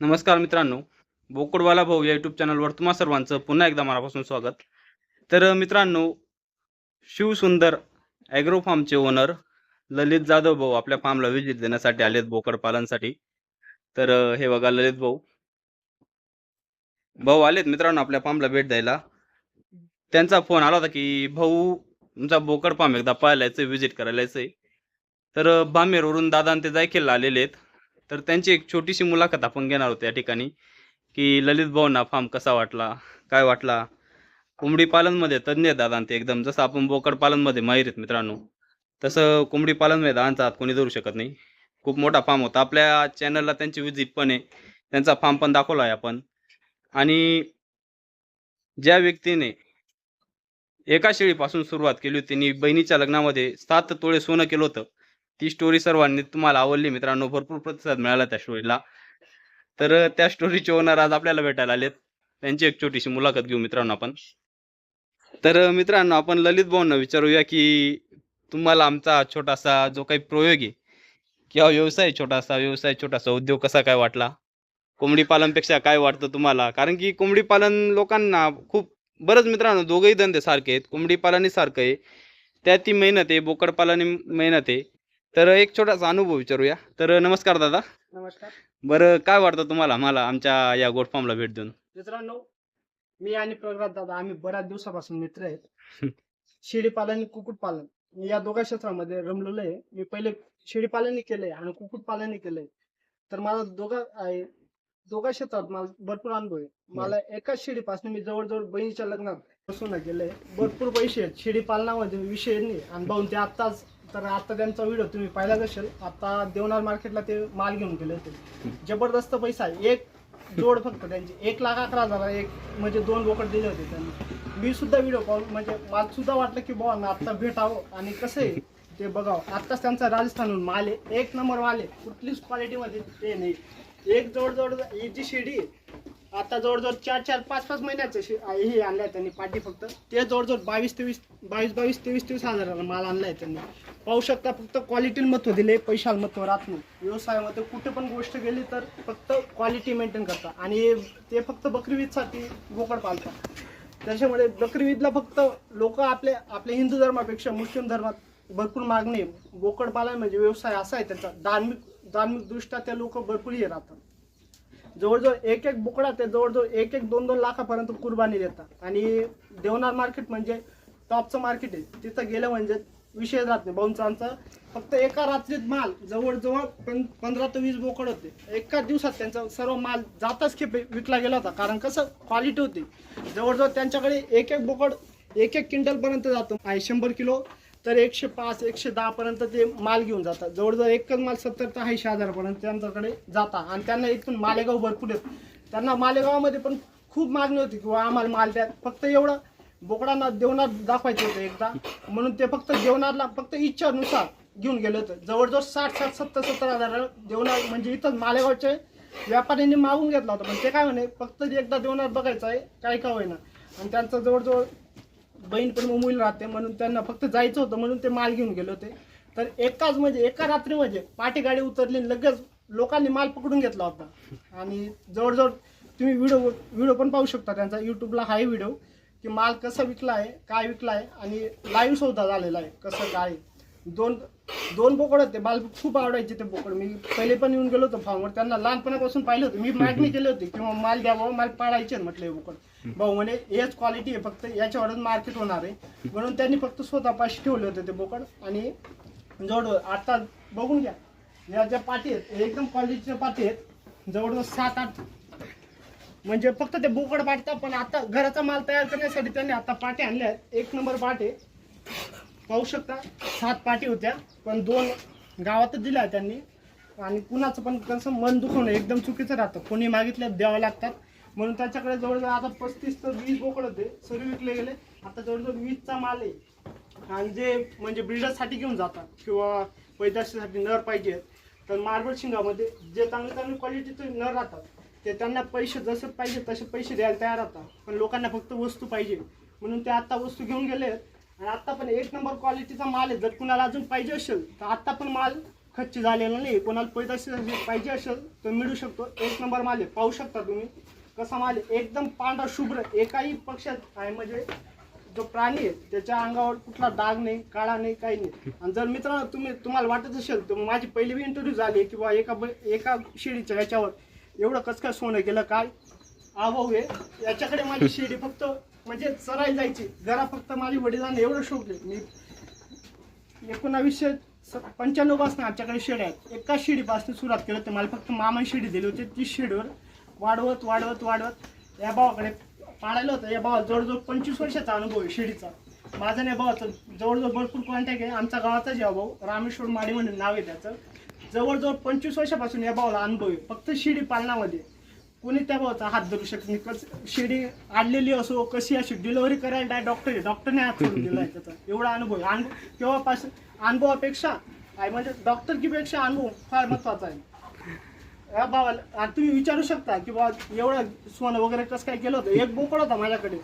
नमस्कार मित्रांनो बोकडवाला भाऊ या यूट्यूब चॅनलवर तुम्हा सर्वांचं पुन्हा एकदा मनापासून स्वागत. तर मित्रांनो शिवसुंदर ॲग्रो फार्मचे ओनर ललित जाधव भाऊ आपल्या फार्मला व्हिजिट देण्यासाठी आलेत बोकड पालनसाठी. तर हे बघा ललित भाऊ. भाऊ आलेत मित्रांनो आपल्या फार्मला भेट द्यायला. त्यांचा फोन आला होता की भाऊ तुमचा बोकड फार्म एकदा पाहायला यायचं व्हिजिट करायला यायचंय तर भामेरवरून बामेरवरून दादा ते जायखेलला आलेले आहेत. तर त्यांची एक छोटीशी मुलाखत आपण घेणार होतो या ठिकाणी की ललित भाऊंना फार्म कसा वाटला काय वाटला? कोंबडी पालनमध्ये तज्ज्ञ दादांचे दादा ते एकदम जसं आपण बोकड पालनमध्ये माहीर आहेत मित्रांनो तसं कोंबडी पालनमध्ये दादांचा हात कोणी धरू शकत नाही. खूप मोठा फार्म होता. आपल्या चॅनलला त्यांची विजिट पण आहे. त्यांचा फार्म पण दाखवला आहे आपण. आणि ज्या व्यक्तीने एका शेळीपासून सुरुवात केली होती त्यांनी बहिणीच्या लग्नामध्ये सात तोळे सोनं केलं होतं. ती स्टोरी सर्वांनी तुम्हाला आवडली मित्रांनो. भरपूर प्रतिसाद मिळाला त्या स्टोरीला तर त्या स्टोरीचे ओनर आज आपल्याला भेटायला आलेत. त्यांची एक छोटीशी मुलाखत घेऊ मित्रांनो आपण. तर मित्रांनो आपण ललित भाऊंना विचारूया की तुम्हाला आमचा छोटासा जो काही प्रयोग आहे किंवा व्यवसाय छोटासा व्यवसाय छोटासा उद्योग कसा काय वाटला? कोंबडी पालनपेक्षा काय वाटतं तुम्हाला? कारण की कोंबडी पालन लोकांना खूप बरंच मित्रांनो दोघेही धंदे सारखे आहेत. कोंबडी पालनही सारखं आहे. त्यात ती मेहनत आहे बोकड पालन मेहनत आहे. तर एक छोटासा अनुभव विचारूया. तर नमस्कार दादा. नमस्कार. बरं काय वाटतं तुम्हाला मला आमच्या या गोट फार्मला भेट देऊन? मित्रांनो मी आणि प्रगत दादा आम्ही बऱ्याच दिवसापासून मित्र आहेत. शेळी पालन आणि मी या दोघा क्षेत्रामध्ये रमलेलो आहे. मी पहिले शेळी पालनही केलंय आणि कुक्कुट पालनही केलंय. तर मला दोघा आहे दोघा क्षेत्रात मला भरपूर अनुभव आहे. मला एकाच शेळीपासून मी जवळजवळ बहिणीच्या लग्नात बसून गेले भरपूर पैसे आहेत. शेळी पालनामध्ये विषय नाही आणि भाऊन ते आत्ताच तर आता त्यांचा व्हिडिओ तुम्ही पाहिलाच असेल आता देवनार मार्केटला ते माल घेऊन गेले होते. जबरदस्त पैसा आहे. एक जोड फक्त त्यांची. एक लाख अकरा हजार एक म्हणजे दोन बोकड दिले होते त्यांनी. मी सुद्धा व्हिडिओ कॉल म्हणजे मला सुद्धा वाटलं की बुवा ना आता भेटावं. आणि कसं आहे ते बघावं. आत्ताच त्यांचा राजस्थानहून माल आहे. एक नंबर माल आहे. कुठलीच क्वालिटीमध्ये ते नाही. एक जवळजवळ ही जी शिडी आहे आता जवळजवळ चार चार पाच पाच महिन्याचे हे आणलाय त्यांनी पाठी फक्त. ते जवळजवळ बावीस तेवीस बावीस बावीस तेवीस तेवीस हजाराला माल आणलाय त्यांनी. पाहू शकता फक्त क्वालिटीला महत्त्व दिले पैशाला महत्त्व राहत नाही. व्यवसायामध्ये कुठे पण गोष्ट गेली तर फक्त क्वालिटी मेंटेन करता. आणि ते फक्त बकरीवीदसाठी बोकड पालतात. त्याच्यामुळे बकरीवीदला फक्त लोक आपले आपल्या हिंदू धर्मापेक्षा मुस्लिम धर्मात भरपूर मागणी आहे. बोकड पालन म्हणजे व्यवसाय असा आहे त्याचा. धार्मिक धार्मिकदृष्ट्या ते त्या लोक भरपूर हे राहतात. जवळजवळ एक एक बोकडा ते जवळजवळ एक एक दोन दोन लाखापर्यंत कुर्बानी देतात. आणि देवनार मार्केट म्हणजे टॉपचं मार्केट आहे तिथं गेलं म्हणजे विषय राहत नाही. भाऊंचा फक्त एका रात्रीत माल जवळजवळ पं पंधरा ते वीस बोकड होते. एका दिवसात त्यांचा सर्व माल जाताच खेप विकला गेला होता. कारण कसं क्वालिटी होती. जवळजवळ त्यांच्याकडे एक एक बोकड एक एक क्विंटलपर्यंत जातो. आहे शंभर किलो तर एकशे पाच एकशे दहापर्यंत ते माल घेऊन जातात. जवळजवळ एकच माल सत्तर ते ऐंशी हजारापर्यंत त्यांच्याकडे जाता. आणि त्यांना इथून मालेगाव भरपूर येत. त्यांना मालेगावामध्ये पण खूप मागणी होती किंवा आम्हाला माल द्या. फक्त एवढं बोकडांना देवनार दाखवायचं होतं एकदा. म्हणून ते फक्त देवनारला फक्त इच्छानुसार घेऊन गेले होते. जवळजवळ साठ साठ सत्तर सत्तर हजार देवणार म्हणजे इथं मालेगावचे व्यापाऱ्यांनी मागून घेतला होता. पण ते काय म्हणे फक्त एकदा देवणार बघायचं आहे काय का होईना. आणि त्यांचं जवळजवळ बहीण पण मुंबईला राहते म्हणून त्यांना फक्त जायचं होतं म्हणून ते माल घेऊन गेले होते. तर एकाच म्हणजे एका रात्री म्हणजे पाठी गाडी उतरली आणि लगेच लोकांनी माल पकडून घेतला होता. आणि जवळजवळ तुम्ही व्हिडिओ व्हिडिओ पण पाहू शकता त्यांचा युट्यूबला हाय व्हिडिओ की माल कसा विकला आहे काय विकला आहे आणि लाईव्ह सौदा झालेला आहे कसं काय दोन दोन बोकड होते मला खूप आवडायचे ते बोकड. मी पहिले पण येऊन गेलो होतो फार्मवर त्यांना लहानपणापासून पाहिलं होतं. मी मागणी केली होती किंवा माल द्यावा माल पाडायचे म्हटलं हे बोकड. भाऊ म्हणे हेच क्वालिटी आहे फक्त याच्यावरच मार्केट होणार आहे. म्हणून त्यांनी फक्त स्वतः पाशी ठेवले होते ते बोकड. आणि जवळ आता बघून घ्या. या ज्या पाठी आहेत एकदम क्वालिटीच्या पाठी आहेत. जवळजवळ सात आठ म्हणजे फक्त ते बोकड पाठतात पण आता घराचा माल तयार करण्यासाठी त्यांनी आता पाटे आणल्या आहेत. एक नंबर पाटे पाहू शकता. सात पाठी होत्या पण दोन गावातच दिल्या त्यांनी. आणि कुणाचं पण कसं मन दुखवणं एकदम चुकीचं राहतं. कोणी मागितल्या द्यावं लागतात. म्हणून त्याच्याकडे जवळजवळ आता पस्तीस तर वीस बोकड होते. सर्व विकले गेले. आता जवळजवळ वीसचा माल आहे. आणि जे म्हणजे ब्रिडरसाठी घेऊन जातात किंवा पैदाशीसाठी नर पाहिजे तर मार्बल शिंगामध्ये जे चांगले चांगले क्वालिटीचे नर राहतात ते त्यांना पैसे जसे पाहिजे तसे पैसे द्यायला तयार राहतात. पण लोकांना फक्त वस्तू पाहिजे. म्हणून ते आत्ता वस्तू घेऊन गेले आणि आता पण एक नंबर क्वालिटीचा माल आहे. जर कुणाला अजून पाहिजे असेल तर आता पण माल खच्ची झालेला नाही. कोणाला पैदाशी पाहिजे असेल तर मिळू शकतो. एक नंबर माल आहे. पाहू शकता तुम्ही कसा माल आहे. एकदम पांढरा शुभ्र एकाही पक्षात आहे. म्हणजे जो प्राणी आहे त्याच्या अंगावर कुठला डाग नाही काळा नाही काही नाही. आणि जर मित्रांनो तुम्ही तुम्हाला वाटत असेल तर माझी पहिली बी इंटरव्ह्यू झाली किंवा एका ब- एका शिडीच्या ह्याच्यावर एवढं कसं काय सोनं गेलं काय अभाव आहे याच्याकडे माझी शिडी फक्त म्हणजे चरायला जायची. घरा फक्त माझे वडिलांना एवढं शोधले मी एकोणावीसशे स- पंच्याण्णवपासून आमच्याकडे शेड आहेत. एका शिडीपासून सुरुवात केलं तर मला फक्त मामा शिडी दिली होती. ती शिडीवर वाढवत वाढवत वाढवत या भावाकडे पाडायला होतं. या भावा जवळजवळ पंचवीस वर्षाचा अनुभव आहे शिडीचा. माझा नाही या भावाचा जवळजवळ भरपूर कॉन्टॅक्ट आहे. आमच्या गावाचाच या भाऊ. रामेश्वर माडी म्हणून नाव आहे त्याचं. जवळजवळ पंचवीस वर्षापासून या भावाला अनुभव आहे. फक्त शिडी पालनामध्ये. कोणी त्या भावाचा हात धरू शकत नाही. कस शिडी आणलेली असो कशी अशी डिलिव्हरी करायला डाय डॉक्टर आहे. डॉक्टरने हात सोडून दिला आहे त्याचा. एवढा अनुभव आहे. अनुभव तेव्हापासून अनुभवापेक्षा आहे म्हणजे डॉक्टरकीपेक्षा अनुभव फार महत्त्वाचा आहे. या भावाला आणि तुम्ही विचारू शकता की बा एवढं सोनं वगैरे कसं काय केलं होतं? एक बोकड होता माझ्याकडे.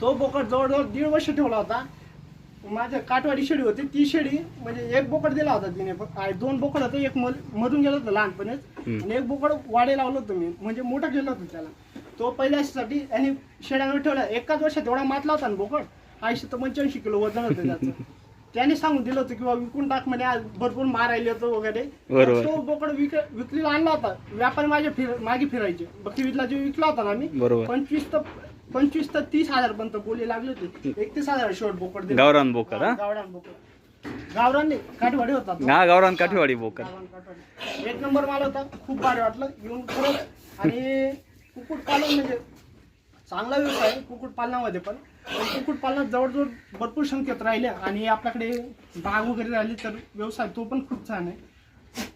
तो बोकड जवळजवळ दीड वर्ष ठेवला होता. माझ्या काटवाडी शेळी होती ती शेळी म्हणजे एक बोकड दिला होता तिने पण दोन बोकड होते एक मर- मरून गेलं होतं लहानपणीच. आणि एक बोकड वाडे लावलं होतं मी म्हणजे मोठं केलं होतं त्याला. तो पहिल्यासाठी आणि शेळ्यांवर ठेवला. एकाच वर्षात एवढा मातला होता ना बोकड ऐंशी तर पंच्याऐंशी किलो वजन होतं त्याचं. त्याने सांगून दिलं होतं किंवा विकून टाक म्हणे आज भरपूर मारायला होतं वगैरे. बरोबर. तो बोकड विक विक्रीला आणला होता. व्यापारी माझे फिर मागे फिरायचे. बकरीला जो विकला होता ना मी बरोबर. पंचवीस तर पंचवीस तर तीस हजार पर्यंत बोली लागली होती. एकतीस हजार शॉर्ट बोकड दिले. गावरान बोकड हा? गावरान बोकड. गावरान नाही काठवाडी होता तो. हा गावरान काठीवाडी बोकड. गावरान काठवाडी. एक नंबर माल होता खूप भारी वाटलं येऊन खरंच. आणि कुक्कुट पालन म्हणजे चांगला व्यवसाय आहे कुक्कुट पालनामध्ये पण. पण कुक्कुट पालनात जवळजवळ भरपूर संख्येत राहिल्या. आणि आपल्याकडे बाग वगैरे राहिली तर व्यवसाय तो पण खूप छान आहे.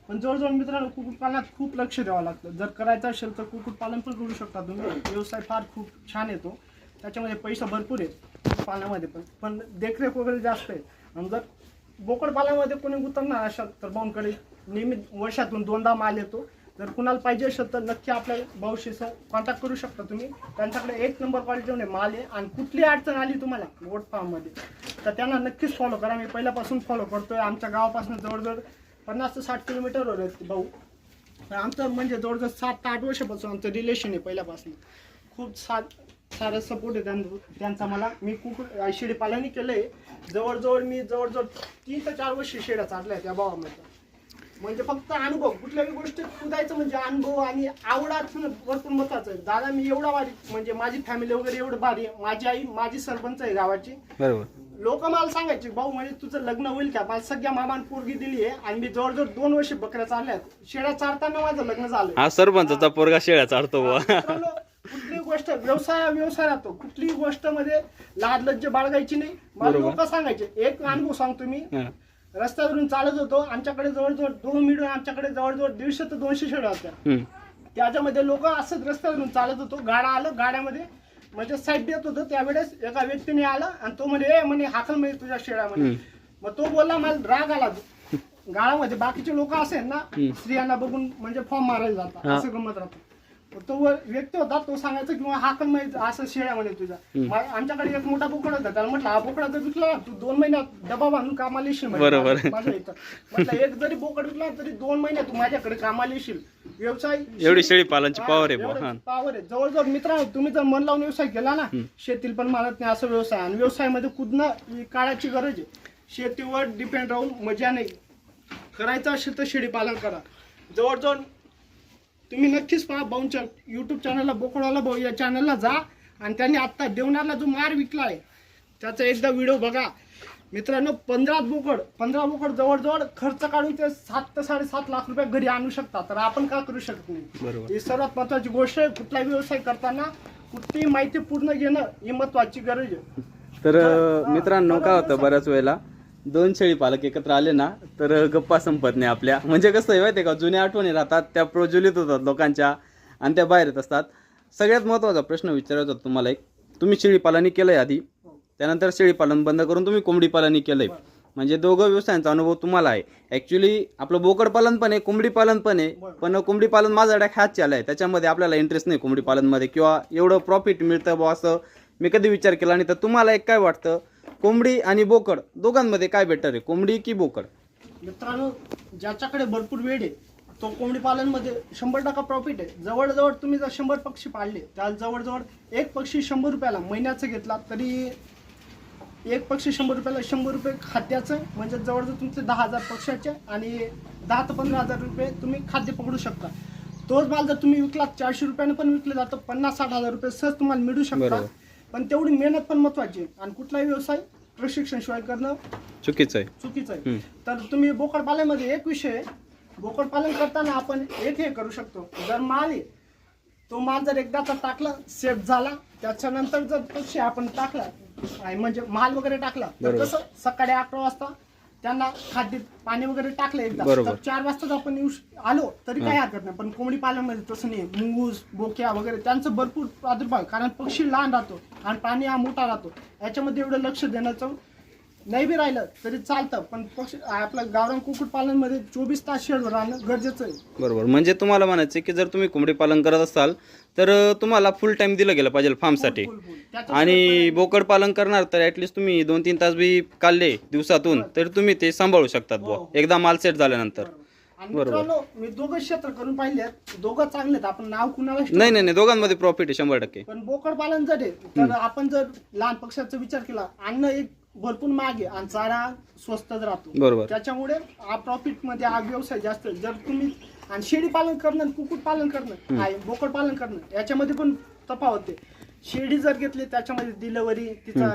पण जवळजवळ मित्रांनो कुक्कुटपालनात खूप लक्ष द्यावं लागतं. जर करायचं असेल तर कुक्कुटपालन पण करू शकता तुम्ही. व्यवसाय फार खूप छान येतो. त्याच्यामध्ये पैसा भरपूर आहे पाण्यामध्ये पण. पण देखरेख वगैरे जास्त आहे. आणि जर बोकड पालनामध्ये कोणी उतरणार असेल तर भाऊंकडे नियमित वर्षातून दोनदा माल येतो. जर कुणाला पाहिजे असेल तर नक्की आपल्या भाऊशी कॉन्टॅक्ट करू शकता तुम्ही. त्यांच्याकडे एक नंबर क्वालिटीमध्ये माल आहे आणि कुठली अडचण आली तुम्हाला गोट फार्ममध्ये तर त्यांना नक्कीच फॉलो करा. मी पहिल्यापासून फॉलो करतोय. आमच्या गावापासून जवळजवळ पन्नास ते साठ किलोमीटरवर आहेत भाऊ. आमचं म्हणजे जवळजवळ सात ते आठ वर्षापासून आमचं रिलेशन आहे पहिल्यापासून. खूप सात सारा सपोर्ट आहे त्यां- त्यांचा मला. मी कुकुट शेळी पालनही केलंय. जवळजवळ मी जवळजवळ तीन ते चार वर्ष शेड्या चालल्या त्या भावामध्ये. म्हणजे फक्त अनुभव कुठल्याही गोष्टीत कुदायचं म्हणजे अनुभव आणि आवड असणं भरपूर महत्वाचं आहे. दादा मी एवढा भारी म्हणजे माझी फॅमिली वगैरे एवढं भारी माझी आई माझी सरपंच आहे गावाची. बरोबर. लोक मला सांगायचे भाऊ म्हणजे तुझं लग्न होईल का? मला सगळ्या मामान पोरगी दिली आहे आणि मी जवळजवळ दोन वर्ष बकऱ्या चालल्यात शेळ्या चारताना माझं लग्न झालं हा सरपंचाचा पोरगा शेळ्या बुवा. मित्रांनो, कुठलीही गोष्ट व्यवसाय व्यवसाय राहतो. कुठलीही गोष्टमध्ये लाज लज्ज बाळगायची नाही. मला बरोबर. लोक सांगायचे एक अनुभव सांगतो मी. हा. रस्त्यावरून चालत होतो. आमच्याकडे जवळजवळ दोन मिळून आमच्याकडे जवळजवळ दीडशे ते दोनशे शेळ्या होत्या. हम्म. त्याच्यामध्ये लोक असंच रस्त्यावरून चालत होतो. गाडा आलं गाड्यामध्ये म्हणजे साईड देत होतं त्यावेळेस एका व्यक्तीने आला आणि तो म्हणे ए म्हणे हाकल म्हणजे तुझ्या शेळ्यामध्ये. मग तो बोलला मला राग आला गाळामध्ये बाकीचे लोक असेल ना. स्त्रियांना बघून म्हणजे फॉर्म मारायला जातात. असं गमत राहतं तो व्यक्ती होता तो सांगायचा किंवा हाकल म्हणजे असं शेळ्या म्हणे. मा- आमच्याकडे एक मोठा बोकड होता त्याला म्हटलं हा बोकडा जर विकला ना, तू दोन महिन्यात डबा बांधून कामाला येशील म्हणे. बरोबर. इथं. म्हटलं एक जरी बोकड विकला तरी दोन महिन्यात तू माझ्याकडे कामाला येशील. व्यवसाय एवढी शेळी पालनची पावर आहे बुवा हा. पावर आहे. जवळजवळ मित्रांनो तुम्ही जर मन लावून व्यवसाय केला ना शेतील पण मानत नाही असं व्यवसाय. आणि व्यवसायामध्ये कुदणं ही काळाची गरज आहे. शेतीवर डिपेंड राहून मजा नाही. करायचं असेल तर शेळी पालन करा. जवळजवळ तुम्ही नक्कीच पहा भाऊंच्या युट्यूब चॅनलला बोकडवाला भाऊ या चॅनलला जा. आणि त्यांनी आत्ता देवनारला जो मार विकला आहे त्याचा एकदा व्हिडिओ बघा. मित्रांनो पंधरा बोकड पंधरा बोकड जवळजवळ खर्च काढून ते सात ते साडेसात लाख रुपये घरी आणू शकता तर आपण का करू शकत नाही? बरोबर. ही सर्वात महत्वाची गोष्ट आहे कुठलाही व्यवसाय करताना कुठलीही माहिती पूर्ण घेणं ही महत्वाची गरज आहे. तर मित्रांनो काय होतं बऱ्याच वेळेला दोन शेळी पालक एकत्र आले ना तर गप्पा संपत नाही आपल्या. म्हणजे कसं आहे माहिती आहे का जुन्या आठवणी राहतात त्या प्रज्वलित होतात लोकांच्या आणि त्या बाहेर येत असतात. सगळ्यात महत्त्वाचा प्रश्न विचारायचा होता तुम्हाला एक. तुम्ही शेळी केलं केलंय आधी. त्यानंतर शेळी पालन बंद करून तुम्ही कोंबडी केलं केलंय. म्हणजे दोघं व्यवसायांचा अनुभव तुम्हाला आहे. ॲक्च्युली आपलं बोकड पालन पण आहे कोंबडी पालन पण आहे. पण कोंबडी पालन माझ्याकडे ह्याच चालू आहे त्याच्यामध्ये आपल्याला इंटरेस्ट नाही कोंबडी पालनमध्ये. किंवा एवढं प्रॉफिट मिळतं बुवा असं मी कधी विचार केला नाही. तर तुम्हाला एक काय वाटतं? कोंबडी आणि बोकड दोघांमध्ये काय बेटर आहे? कोंबडी की बोकड? मित्रांनो ज्याच्याकडे भरपूर वेळ आहे तो कोंबडी पालनमध्ये शंभर टक्का प्रॉफिट आहे. जवळजवळ तुम्ही जर शंभर पक्षी पाळले त्याला जवळजवळ एक पक्षी शंभर रुपयाला महिन्याचं घेतला तरी एक पक्षी शंभर रुपयाला शंभर रुपये खाद्याचं म्हणजे जवळजवळ तुमचे दहा हजार पक्षाचे आणि दहा ते पंधरा हजार रुपये तुम्ही खाद्य पकडू शकता. तोच माल जर तुम्ही विकला चारशे रुपयाने पण विकले जातं पन्नास साठ हजार रुपये सहज तुम्हाला मिळू बरोबर. पण तेवढी मेहनत पण महत्वाची आहे आणि कुठलाही व्यवसाय प्रशिक्षण शिवाय करणं चुकीचं आहे चुकीचं आहे. तर तुम्ही बोकड पालनामध्ये एक विषय. बोकड पालन करताना आपण एक हे करू शकतो जर माल आहे तो माल जर एकदाचा टाकला सेट झाला त्याच्यानंतर जर पक्षी आपण टाकला म्हणजे माल वगैरे टाकला तर. कसं सकाळी अकरा वाजता त्यांना खाद्य पाणी वगैरे टाकलं एकदा. बरोबर. तर चार वाजताच आपण येऊ श- आलो तरी काही हरकत नाही. पण कोंबडी पालनामध्ये तसं नाही. मुंगूस बोक्या वगैरे त्यांचं भरपूर प्रादुर्भाव आहे. कारण पक्षी लहान राहतो आणि प्राणी हा मोठा राहतो. याच्यामध्ये एवढं लक्ष देण्याचं नाही बी राहिलं तरी चालतं. पण पक्षी आपलं गावरान पालनमध्ये चोवीस तास शेड राहणं गरजेचं आहे. बरोबर. म्हणजे तुम्हाला म्हणायचं की जर तुम्ही कोंबडी पालन करत असाल तर तुम्हाला फुल टाइम दिलं गेलं पाहिजे फार्मसाठी फुल- फुल- फुल. त्याच्याशिवाय आणि बोकड पालन करणार तर ऍटलिस्ट तुम्ही दोन तीन तास बी काढले दिवसातून तर तुम्ही ते सांभाळू शकतात हो, बुवा. हो. एकदा माल सेट झाल्यानंतर. बरोबर. आणि बरोबर. मित्रांनो मी दोघं क्षेत्र करून पाहिले आहेत. दोघं चांगले आहेत. आपण नाव कुणाला नाही नाही नाही. दोघांमध्ये प्रॉफिट आहे शंभर टक्के. पण बोकड पालन जर आहे तर आपण जर लहान पक्षाचा विचार केला अन्न एक भरपूर आहे आणि चारा स्वस्तच राहतो बरोबर त्याच्यामुळे हा प्रॉफिटमध्ये हा व्यवसाय जास्त. जर तुम्ही आणि शेळी पालन करणं आणि कुक्कुट पालन करणं आहे बोकड पालन करणं याच्यामध्ये पण तफावत आहे शेळी जर घेतली त्याच्यामध्ये डिलिव्हरी तिचा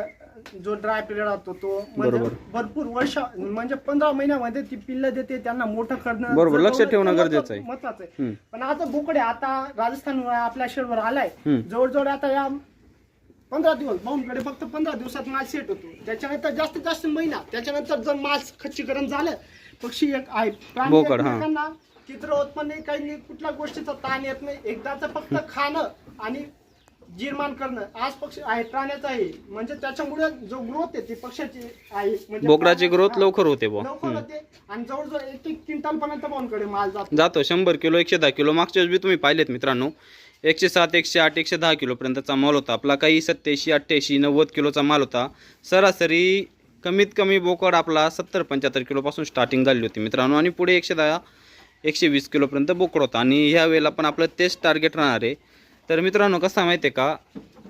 जो ड्राय पिरियड राहतो तो म्हणजे. भरपूर वर्ष म्हणजे पंधरा महिन्यामध्ये ती पिल्ल देते त्यांना मोठं करणं बरोबर, लक्ष ठेवणं गरजेचं आहे. महत्वाचं आहे. पण आता बोकडे आता राजस्थान आपल्या शहरावर आलाय. जवळजवळ आता या पंधरा दिवस भाऊंकडे फक्त पंधरा दिवसात माल सेट होतो. त्याच्यानंतर जास्तीत जास्त महिना त्याच्यानंतर जर माल खच्चीकरण झालं पक्षी एक आहे. प्राणी बोकड, हा. एकमेकांना चित्र उत्पन्न नाही काही नाही कुठल्या गोष्टीचा ताण येत नाही. एकदाच फक्त खाणं आणि जीर्मान करणं आज पक्षी आहे प्राण्याचा आहे. म्हणजे त्याच्यामुळे जो ग्रोथ आहे ती पक्षाची आहे. म्हणजे बोकडाची प्राण्या- ग्रोथ हा. लवकर होते लवकर. होते आणि जवळजवळ एक एक क्विंटल पर्यंत भाऊंकडे माल जातो. जातो शंभर किलो एकशे दहा किलो. मागच्या वेळेस बी तुम्ही पाहिलेत मित्रांनो. एकशे सात एकशे आठ एकशे दहा किलोपर्यंतचा माल होता. आपला काही सत्याऐंशी अठ्ठ्याऐंशी नव्वद किलोचा माल होता. सरासरी कमीत कमी बोकड आपला सत्तर पंच्याहत्तर किलोपासून स्टार्टिंग झाली होती मित्रांनो. आणि पुढे एकशे दहा एकशे वीस किलोपर्यंत बोकड होता. आणि ह्या वेळेला पण आपलं तेच टार्गेट राहणार आहे. तर मित्रांनो कसं माहिती आहे का?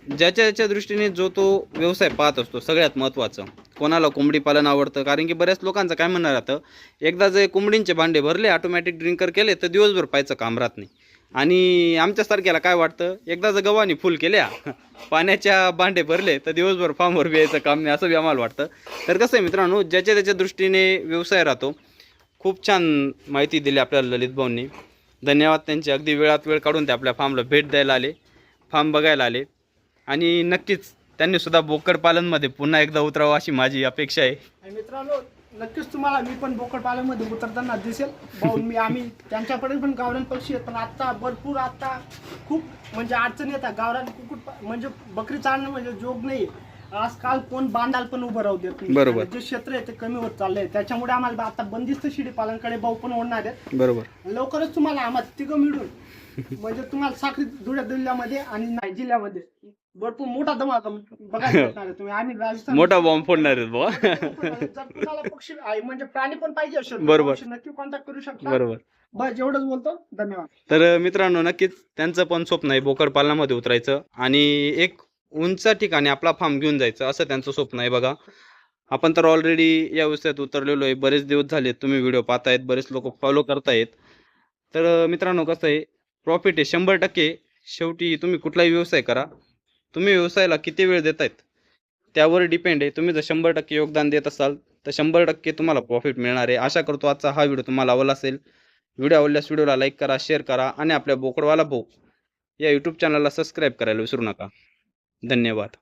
ज्याच्या ज्याच्या दृष्टीने जो तो व्यवसाय पाहत असतो सगळ्यात महत्त्वाचं कोणाला कोंबडी पालन आवडतं? कारण की बऱ्याच लोकांचं काय म्हणणं राहतं एकदा जे कोंबडींचे भांडे भरले ऑटोमॅटिक ड्रिंकर केले तर दिवसभर पाहायचं काम राहत नाही. आणि आमच्यासारख्याला काय वाटतं? एकदा जर गव्हाणी फुल केल्या पाण्याच्या भांडे भरले तर दिवसभर फार्मवर बियायचं काम नाही असं बी आम्हाला वाटतं. तर कसं आहे मित्रांनो ज्याच्या त्याच्या दृष्टीने व्यवसाय राहतो. खूप छान माहिती दिली आपल्याला ललित भाऊंनी. धन्यवाद त्यांचे. अगदी वेळात वेळ काढून ते आपल्या फार्मला भेट द्यायला आले फार्म बघायला आले. आणि नक्कीच त्यांनीसुद्धा बोकड पालनमध्ये पुन्हा एकदा उतरावं अशी माझी अपेक्षा आहे. मित्रांनो नक्कीच तुम्हाला मी पण बोकड उतरताना दिसेल. भाऊन मी आम्ही त्यांच्याकडे पण गावरान पक्षी आहेत पण आत्ता भरपूर आत्ता खूप म्हणजे अडचणी येतात. गावरान कुकुट पा- म्हणजे बकरी चालणं म्हणजे जोग नाही. आजकाल कोण बांधाल पण उभं राहू देत नाही. बरोबर. जे क्षेत्र आहे ते कमी होत चाललंय. त्याच्यामुळे आम्हाला आता बंदिस्त शिडी पालनकडे भाऊ पण ओढणार आहेत. बरोबर. लवकरच तुम्हाला आम्हाला तिघं मिळून म्हणजे तुम्हाला साखरी धुळ्या जिल्ह्यामध्ये आणि नाही जिल्ह्यामध्ये भरपूर मोठा धमाका बघायला भेटणार आहे तुम्ही. आम्ही राजस्थान मोठा बॉम्ब फोडणार आहेत बुवा. जर तुम्हाला पक्षी आहे म्हणजे प्राणी पण पाहिजे असेल तर बरोबर. पक्षी नक्की कॉन्टॅक्ट करू शकता. बरोबर. बस एवढंच बोलतो. धन्यवाद. तर मित्रांनो नक्कीच त्यांचं पण स्वप्न आहे बोकड पालनामध्ये उतरायचं. आणि एक उंच ठिकाणी आपला फार्म घेऊन जायचं असं त्यांचं स्वप्न आहे बघा. आपण तर ऑलरेडी या व्यवसायात उतरलेलो आहे बरेच दिवस झाले तुम्ही व्हिडिओ पाहतायत बरेच लोक फॉलो करतायत. तर मित्रांनो कसं आहे प्रॉफिट आहे शंभर टक्के. शेवटी तुम्ही कुठलाही व्यवसाय करा. तुम्ही व्यवसायाला किती वेळ देतायत त्यावर डिपेंड आहे. तुम्ही जर शंभर टक्के योगदान देत असाल तर शंभर टक्के तुम्हाला प्रॉफिट मिळणार आहे. आशा करतो आजचा हा व्हिडिओ तुम्हाला आवडला असेल. व्हिडिओ आवडल्यास व्हिडिओला लाईक करा शेअर करा आणि आपल्या बोकडवाला भाऊ या यूट्यूब चॅनलला सबस्क्राईब करायला विसरू नका. धन्यवाद.